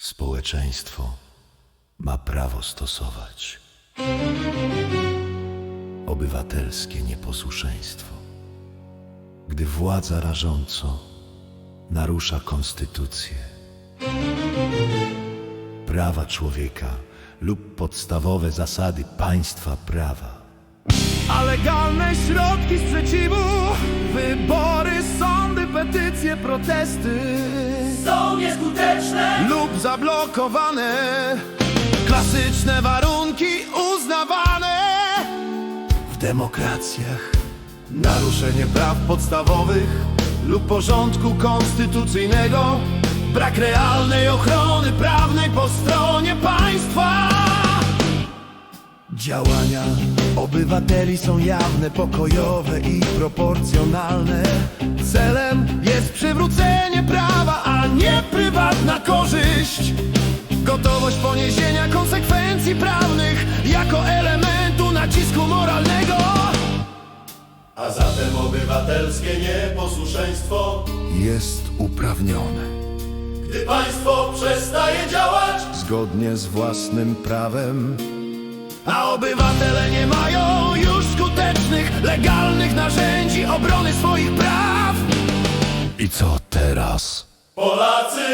Społeczeństwo ma prawo stosować obywatelskie nieposłuszeństwo. Gdy władza rażąco narusza konstytucję, prawa człowieka lub podstawowe zasady państwa prawa. A legalne środki sprzeciwu Wybory, sądy, petycje, protesty są nieskuteczne. Zablokowane. Klasyczne warunki uznawane. W demokracjach Naruszenie praw podstawowych Lub porządku konstytucyjnego. Brak realnej ochrony prawnej po stronie państwa. Działania obywateli są jawne, pokojowe i proporcjonalne. Celem korzyść. Gotowość poniesienia konsekwencji prawnych jako elementu nacisku moralnego. A zatem obywatelskie nieposłuszeństwo, jest uprawnione. gdy państwo przestaje działać, Zgodnie z własnym prawem A obywatele nie mają już skutecznych, legalnych narzędzi obrony swoich praw. I co teraz? Polacy